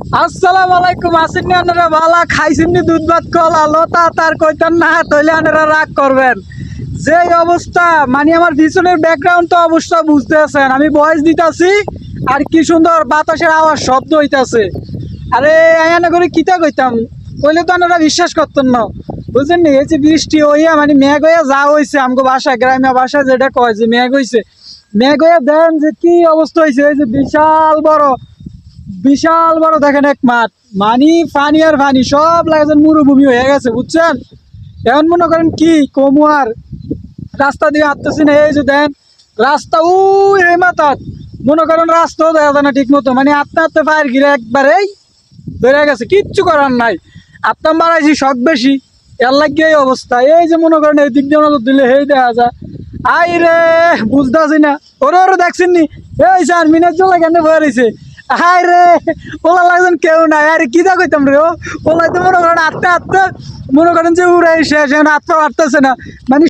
আসসালামু আলাইকুম আসেননি আপনারা? ভালা খাইছেননি দুধ ভাত কলা লতা তার কইতেন না, তইলে আপনারা রাগ করবেন। যে অবস্থা মানে আমার পিছনের ব্যাকগ্রাউন্ড তো অবস্থা বুঝতে আছেন। আমি ভয়েস দিতাছি, আর কি সুন্দর বাতাসের আওয়াজ, শব্দ হইতাছে। আরে, আয়ানা করে কিতা কইতাম? কইলে তো আপনারা বিশ্বাস করতেন না। বুঝলেন নি? এই যে বৃষ্টি হইয়া মানে মেঘ হইয়া যা হইছে, আমগো বাসা গ্রামীয় ভাষা যেটা কয় যে মেঘ হইছে। মেঘ হইয়া দেন যে কি অবস্থা হইছে, এই যে বিশাল বড় বিশাল বড় দেখেন এক মাঠ। মানি পানি আর পানি সব লাগে মরুভূমি হয়ে গেছে, বুঝছেন? এখন মনে করেন কি কমু আর? রাস্তা দিয়ে হাঁটতেছি না, এই যে দেন, রাস্তা, উই, এই মাথাত মনে করেন রাস্তাও দেখা যায় না ঠিক মতো মানে আস্তে আস্তে পায়ের ঘিরে একবারেই বেড়ে গেছে, কিচ্ছু করার নাই। আপনার মারাইছি, শখ বেশি। এর লাগিয়ে এই অবস্থা। এই যে মনে করেন এই দিক দিয়ে নজর দিলে হেই দেখা যায়। আই রে বুঝতেছি না। ওরে ওরে, দেখছেন নি? এই স্যার মিনার জল কেন বয়ে হাই রে ওলা লাগছেন কেউ নাই। আরে কি দা কইতাম রে ওলাই তো মনে করেন আটতে আটতে মনে করেন যে উড়াই শেষ এখন আটতে পারতেছে না। মানে